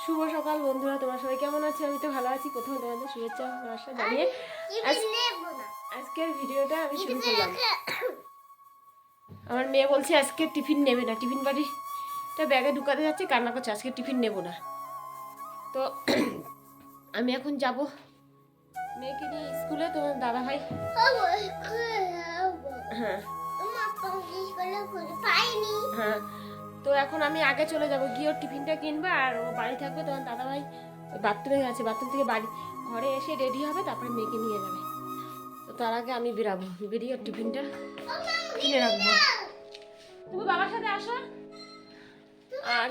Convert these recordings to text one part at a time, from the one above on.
শুভ সকাল বন্ধুরা তোমরা সবাই কেমন আছো? আমি তো ভালো আছি। প্রথমে তোমাদের শুভেচ্ছা ভালোবাসা জানিয়ে আজ- আজকের ভিডিওটা আমি শুরু করলাম। আমার মেয়ে বলছে আজকে টিফিন নেবে না। টিফিন বাড়ি বাড়িটা ব্যাগে ঢুকাতে যাচ্ছে কান্না করছে আজকে টিফিন নেব না। তো আমি এখন যাব মেয়েকে নিয়ে স্কুলে তোমার দাদা ভাই হ্যাঁ। হ্যাঁ। তো এখন আমি আগে চলে যাব। গিয়ে ওর টিফিনটা কিনবো আর ও বাড়ি থাকবে তখন দাদাভাই বাথরুমে গেছে বাথরুম থেকে বাড়ি ঘরে এসে রেডি হবে তারপরে মেয়েকে নিয়ে যাবে। তো তার আগে আমি বেরাবো। বেরিয়ে ওর টিফিনটা কিনে রাখব। তুমি বাবার সাথে আসো। আর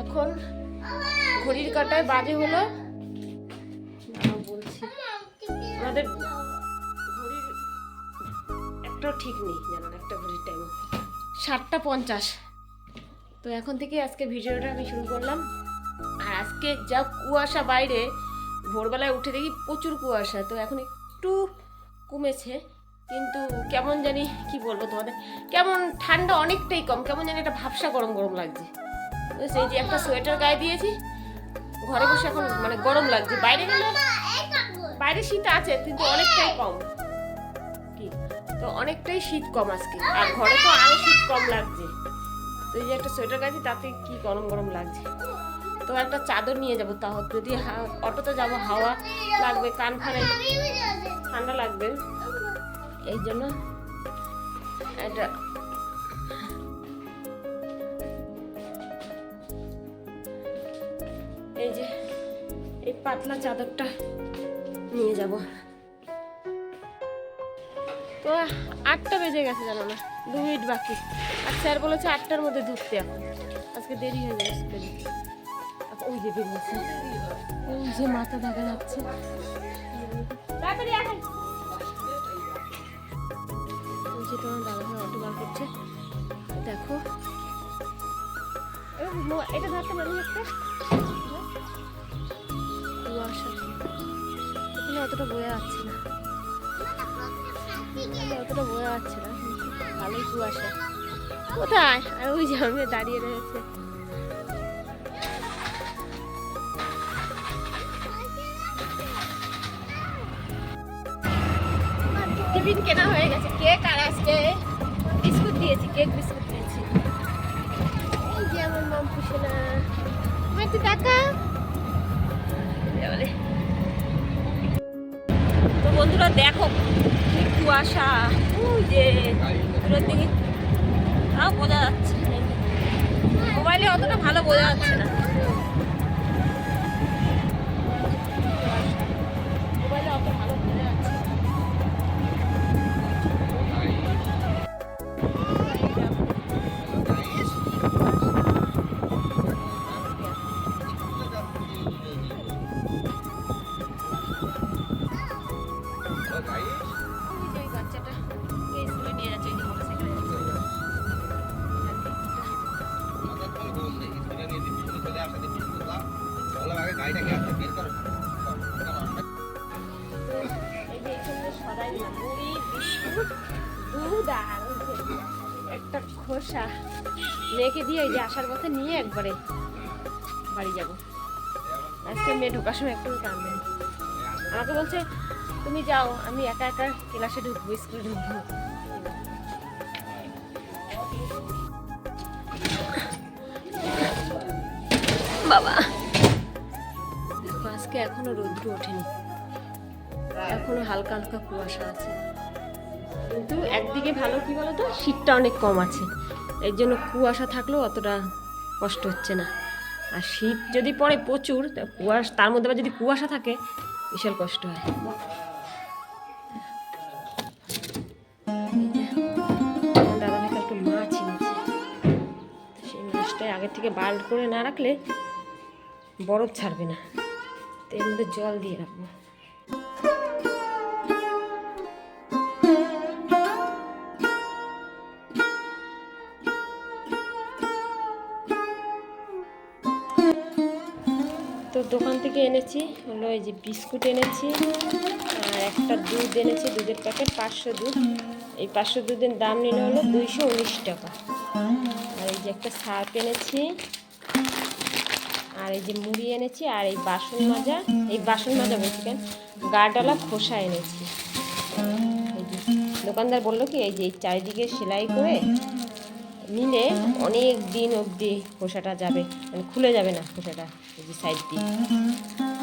এখন ঘড়ির কাটায় বাজে হলো। বলছি। আমাদের ঘড়ির একটাও ঠিক নেই জানো না, একটা ঘড়ির টাইম সাতটা পঞ্চাশ। তো এখন থেকে আজকে ভিডিওটা আমি শুরু করলাম। আর আজকে যা কুয়াশা বাইরে, ভোরবেলায় উঠে দেখি প্রচুর কুয়াশা, তো এখন একটু কমেছে। কিন্তু কেমন জানি, কি বলব তোমাদের? কেমন ঠান্ডা অনেকটাই কম, কেমন জানি একটা ভাবসা গরম গরম লাগছে। সেই যে একটা সোয়েটার গায়ে দিয়েছি, ঘরে বসে এখন মানে গরম লাগছে। বাইরে গেলে বাইরে শীত আছে, কিন্তু অনেকটাই কম। কি? তো অনেকটাই শীত কম আজকে। আর ঘরে তো আরও শীত কম লাগছে। তো এই যে একটা সোয়েটার গাছি, তাতে কি গরম গরম লাগছে? তো একটা চাদর নিয়ে যাব তাও, যদি অটোতে যাব, হাওয়া লাগবে, কান ফানে ঠান্ডা লাগবে। এই জন্য একটা এই যে, এই পাতলা চাদরটা নিয়ে যাব। তো আটটা বেজে গেছে জানো না দু মিনিট বাকি। আর স্যার বলেছে আটটার মধ্যে ঢুকতে আজকে দেরি হয়ে যাবে স্কুলে আচ্ছা, ওই যে বেরিয়েছে ওই যে মাথা দেখা যাচ্ছে। ওই যে তোমার অটো বার করছে। দেখো। এটা ধরতে একটা? কুয়াশা। এখানে অতটা বোঝা যাচ্ছে না। অতটা বোঝা যাচ্ছে না। ভালোই কুয়াশা। কোথায়? আর ওই যে দাঁড়িয়ে রয়েছে। টিফিন কেনা হয়ে গেছে। কেক আর আজকে বিস্কুট দিয়েছি, কেক বিস্কুট দিয়েছি। এই যে আমার মাম পুষে না। বন্ধুরা, দেখো কুয়াশা ওই যে দূরের তাও বোঝা যাচ্ছে। মোবাইলে অতটা ভালো বোঝা যাচ্ছে না। খোসা। মেয়েকে দিয়ে ওই যে আসার পথে নিয়ে একবারে বাড়ি যাব। আজকে মেয়ে ঢোকার সময় একটু কান্দে। আমাকে বলছে, তুমি যাও, আমি একা একা ক্লাসে ঢুকবো, স্কুলে ঢুকবো। বাবা। আজকে এখনও রৌদ্র ওঠেনি। এখনও হালকা হালকা কুয়াশা আছে। কিন্তু একদিকে ভালো কি বলতো? শীতটা অনেক কম আছে। এর জন্য কুয়াশা থাকলেও অতটা কষ্ট হচ্ছে না। আর শীত যদি পড়ে প্রচুর, তা কুয়াশা, তার মধ্যে যদি কুয়াশা থাকে, বিশাল কষ্ট হয়। আগের থেকে বাল্ড করে না রাখলে বরফ ছাড়বে না। তো এর মধ্যে জল দিয়ে রাখব। দোকান থেকে এনেছি, হলো এই যে বিস্কুট এনেছি আর একটা দুধ এনেছি, দুধের প্যাকেট, পাঁচশো দুধ। এই পাঁচশো দুধের দাম নিলে হলো দুইশো উনিশ টাকা। আর এই যে একটা সার্ফ এনেছি, আর এই যে মুড়ি এনেছি, আর এই বাসন মাজা, এই বাসন মাজা বলছি কেন? গাডালা খোসা এনেছি। দোকানদার বলল কি, এই যে চারিদিকে সেলাই করে নিলে অনেক দিন অবধি খোসাটা যাবে মানে খুলে যাবে না খোসাটা। এই যে সাইড দিয়ে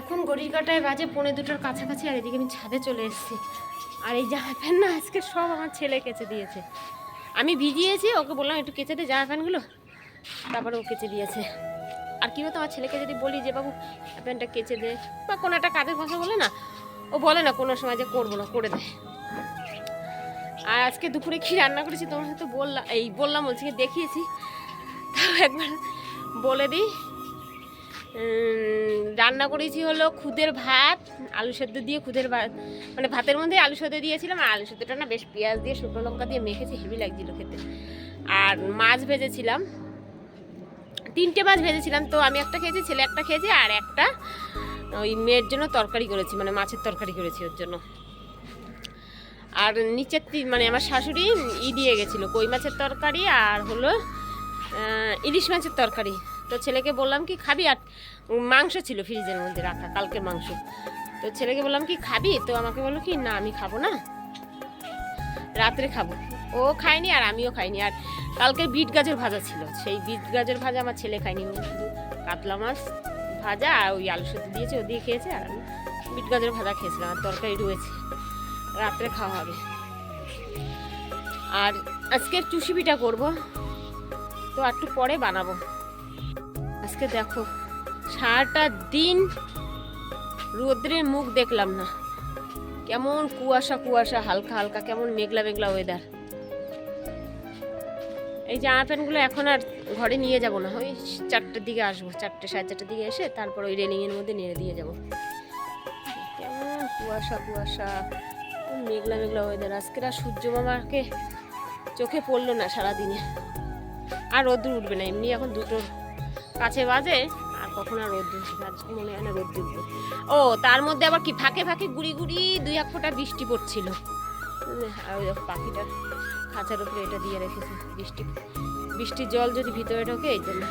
এখন গড়ির কাটায় বাজে পৌনে দুটোর কাছাকাছি আর এদিকে আমি ছাদে চলে এসেছি। আর এই জামা প্যান্ট না আজকে সব আমার ছেলে কেচে দিয়েছে। আমি ভিজিয়েছি, ওকে বললাম একটু কেচে দে জামা প্যান্টগুলো। তারপরে ও কেচে দিয়েছে। আর কি হতো আমার ছেলেকে যদি বলি যে, বাবু প্যান্টটা কেচে দে। বা কোনো একটা কাজের কথা বলে না। ও বলে না কোনো সময় যে করব না, করে দেয় আর আজকে দুপুরে কি রান্না করেছি তোমার হয়তো বললাম এই বললাম বলছি, দেখিয়েছি। তাও একবার বলে দিই। রান্না করেছি হলো খুদের ভাত, আলু সেদ্ধ দিয়ে খুদের ভাত মানে ভাতের মধ্যে আলু সেদ্ধ দিয়েছিলাম, আর আলু সেদ্ধটা না বেশ পেঁয়াজ দিয়ে, শুকনো লঙ্কা দিয়ে মেখেছি, হেভি লাগছিল খেতে। আর মাছ ভেজেছিলাম। তিনটে মাছ ভেজেছিলাম, তো আমি একটা খেয়েছি, ছেলে একটা খেয়েছি, আর একটা ওই মেয়ের জন্য তরকারি করেছি মানে মাছের তরকারি করেছি ওর জন্য। আর নিচের মানে আমার শাশুড়ি ই দিয়ে গেছিল, কই মাছের তরকারি, আর হলো ইলিশ মাছের তরকারি। তো ছেলেকে বললাম কি খাবি? আর মাংস ছিল ফ্রিজের মধ্যে রাখা, কালকের মাংস। তো ছেলেকে বললাম কি খাবি? তো আমাকে বলল কি, না, আমি খাব না। রাত্রে খাব। ও খায়নি আর আমিও খাইনি। আর কালকে বিট গাজর ভাজা ছিল। সেই বিট গাজর ভাজা আমার ছেলে খায়নি। শুধু কাতলা মাছ ভাজা আর ওই আলু সেদ্ধ দিয়েছে, ও দিয়ে খেয়েছে আর আমি বিট গাজর ভাজা খেয়েছিলাম। আর তরকারি রয়েছে। রাত্রে খাওয়া হবে। আর আজকে চুষি পিঠা করব। তো একটু পরে বানাবো। আজকে দেখো, সারাটা দিন রোদ্রের মুখ দেখলাম না। কেমন কুয়াশা কুয়াশা, হালকা হালকা, কেমন মেঘলা মেঘলা ওয়েদার এই জামা প্যান্টগুলো এখন আর ঘরে নিয়ে যাব না, ওই চারটের দিকে আসব, চারটে, সাড়ে চারটের দিকে এসে তারপর ওই রেলিংয়ের মধ্যে নেড়ে দিয়ে যাব। কেমন কুয়াশা কুয়াশা মেঘলা মেঘলা ওয়েদার আজকের আর সূর্য মামাকে চোখে পড়ল না সারাদিনে। আর রোদ্দুর উঠবে না, এমনি এখন দুটো কাছে বাজে, আর কখন আর রোদ্দুর আজকে মনে হয় না রোদ্দুর ও, তার মধ্যে আবার কি ফাঁকে ফাঁকে গুড়ি গুড়ি দুই এক ফোঁটা বৃষ্টি পড়ছিল। আর ওই দেখো পাখিটা খাঁচার উপরে এটা দিয়ে রেখেছে, বৃষ্টি। বৃষ্টির জল যদি ভিতরে ঢোকে, এই জন্য।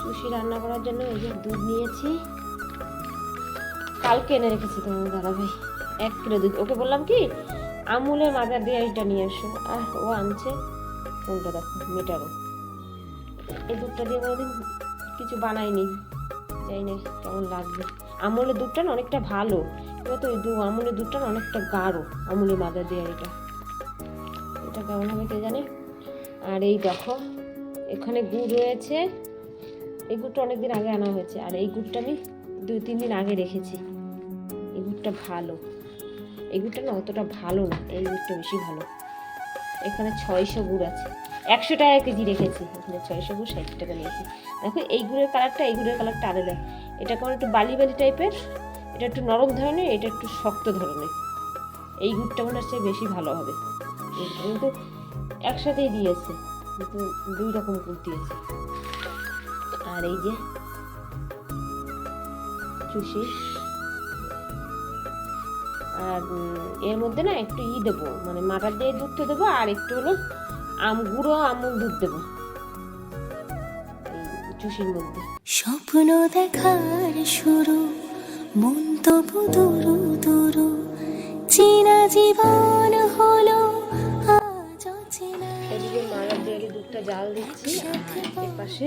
সুশি রান্না করার জন্য এই যে দুধ নিয়েছি। কালকে এনে রেখেছি তোমার দাদা ভাই এক কিলো দুধ। ওকে বললাম কি, আমুলের মাদার দিয়ে এইটা নিয়ে আসো। আর ও আনছে। কোনটা দেখো মিটারও দুধটা দিয়ে কোনোদিন কিছু বানাইনি। জানি না কেমন লাগবে। আমলের দুধটা না অনেকটা ভালো। এবার তো ওই দু আমলের দুধটা না অনেকটা গাঢ়, আমুলের মাদার দিয়ে এটা। এটা কেমন হবে কে জানে? আর এই দেখো, এখানে গুড় রয়েছে। এই গুড়টা অনেকদিন আগে আনা হয়েছে। আর এই গুড়টা আমি দুই, তিন দিন আগে রেখেছি। এই গুড়টা ভালো। এই গুড়টা না অতটা ভালো না, এই গুড়টা বেশি ভালো। এখানে ছয়শো গুড় আছে। একশো টাকা কেজি রেখেছি। এখানে ছয়শো গুড় ষাট টাকা নিয়েছি। দেখো, এই গুড়ের কালারটা, এই গুড়ের কালারটা আলাদা। এটা কেমন একটু বালি বালি টাইপের, এটা একটু নরম ধরনের, এটা একটু শক্ত ধরনের। এই গুড়টা মনে হচ্ছে বেশি ভালো হবে। কিন্তু একসাথেই দিয়েছে। কিন্তু দুই রকম গুড় দিয়েছে। আর এই যে চুষি। আর এর মধ্যে না একটু ই দেবো মানে মাটার দিয়ে দুধটা দেবো, আর একটু হলো আম গুঁড়ো আমুল দুধ দেবো। চুষির মধ্যে। স্বপ্ন দেখার শুরু মন তবু দুরু দুরু। চেনা জীবন হলো আজ চেনা এদিকে মারার দিয়ে দুধটা জাল দিচ্ছি পাশে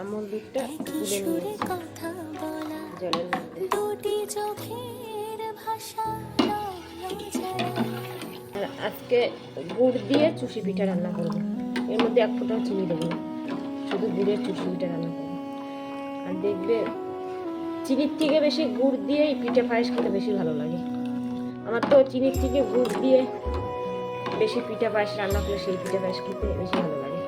আমুল দুধটা তুলে বলা। জলের মধ্যে। দুটি চোখের ভাষা আজকে গুড় দিয়ে চুষি পিঠা রান্না করব। এর মধ্যে এক ফোঁটাও চিনি দেবো না। শুধু গুড়ের চুষি পিঠা রান্না করব। আর দেখবে চিনির থেকে বেশি গুড় দিয়ে পিঠে পায়েস খেতে বেশি ভালো লাগে। আমার তো চিনির থেকে গুড় দিয়ে বেশি পিঠা পায়েস রান্না করলে সেই পিঠা পায়েস খেতে বেশি ভালো লাগে।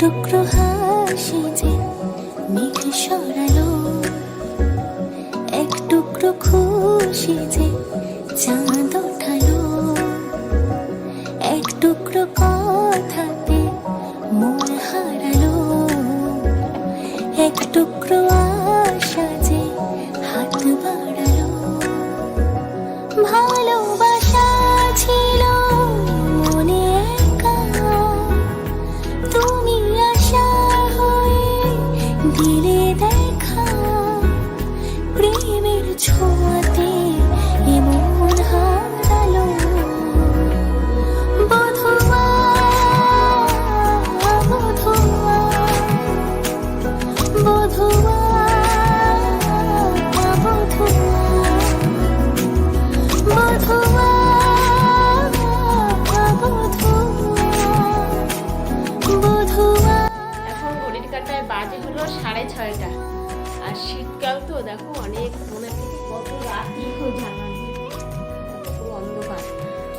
টুকরো হাসি যে মেঘ সরালো। এক টুকরো খুশি যে চাঁদ ওঠালো। এক টুকরো কথাতে মন হারালো। এক টুকরো আশা যে হাত বাড়ালো। ভালোবাসা ছিল মনে একা। তুমি আশা হয়ে দিলে প্রেমের ছোঁয়াতে এমন হারালো। এখন ঘড়ির কাটায় বাজে হলো সাড়ে ছয়টা। আর শীতকাল তো দেখো অনেক মনে কত রাতি পুরো অন্ধকার।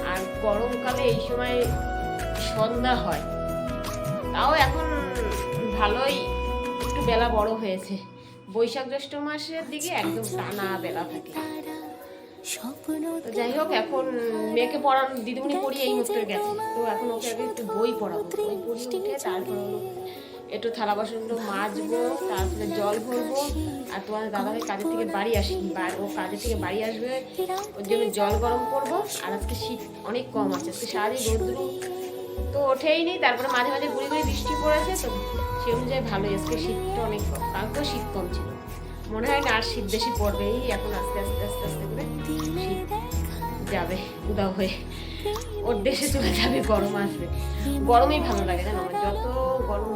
আর গরমকালে এই সময় সন্ধ্যা হয়। তাও এখন ভালোই একটু বেলা বড় হয়েছে। বৈশাখ জ্যৈষ্ঠ মাসের দিকে একদম টানা বেলা থাকে। যাই হোক, এখন মেয়েকে পড়ান, দিদিমণি পড়িয়ে এই মুহূর্তে গেছে। তো এখন ওকে আগে একটু বই পড়াবো। বই পড়িয়ে তারপর একটু থালা বাসনগুলো মাজবো, তারপরে জল ভরবো। আর তোমার দাদাকে কাজের থেকে বাড়ি আসি ও কাজের থেকে বাড়ি আসবে, ওর জন্য জল গরম করব। আর আজকে শীত অনেক কম আছে, আজকে সারাদিন রোদ্দুর তো ওঠেই নি, তারপরে মাঝে মাঝে গুড়ি গুড়ি বৃষ্টি পড়েছে, তো সে অনুযায়ী ভালোই, আজকে শীতটা অনেক কম, কালকেও শীত কম ছিল। মনে হয় না আর শীত বেশি পড়বেই এখন আস্তে আস্তে আস্তে আস্তে করে যাবে উদাও হয়ে। ওর দেশে চলে যাবে, গরম আসবে। গরমেই ভালো লাগে, জানো? যত গরম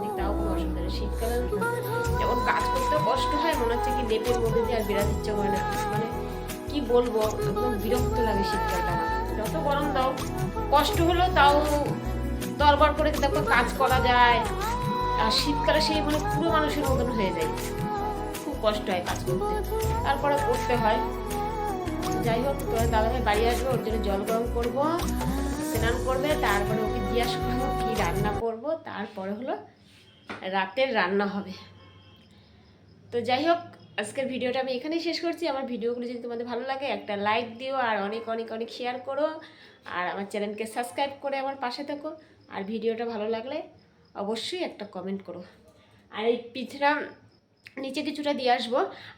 কষ্ট হয়, মনে হচ্ছে কি লেপের মধ্যে দিয়ে আর বেরাতে ইচ্ছা করে না। মানে কি বলব, একদম বিরক্ত লাগে শীতকালটা যত গরম দাও, কষ্ট হলো তাও দরবার করে দেখো কাজ করা যায়, আর শীতকালে সেই মানে পুরো মানুষের মতন হয়ে যায়। খুব কষ্ট হয় কাজ করতে। তারপরে করতে হয়। যাই হোক তোমার দাদাভাই বাড়ি আসবে, ওর জন্য জল গরম করব, স্নান করবে, তারপরে ওকে জিজ্ঞাসা করব কী রান্না করব, তারপরে হলো রাতের রান্না হবে। তো যাই হোক, আজকের ভিডিওটা আমি এখানেই শেষ করছি। আমার ভিডিওগুলো যদি তোমাদের ভালো লাগে, একটা লাইক দিও আর অনেক অনেক অনেক শেয়ার করো। আর আমার চ্যানেলকে সাবস্ক্রাইব করে আমার পাশে থাকো। আর ভিডিওটা ভালো লাগলে অবশ্যই একটা কমেন্ট করো। আর এই পিঠটা নিচে কিছুটা দিয়ে আসব।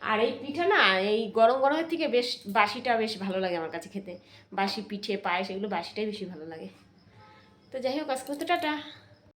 আর এই পিঠা না, এই গরম, গরমের থেকে বেশ বাসিটা বেশ ভালো লাগে আমার কাছে খেতে। বাসি পিঠে, পায়েস, এগুলো বাসিটাই বেশি ভালো লাগে। তো যাই হোক, আজকে তো টাটা।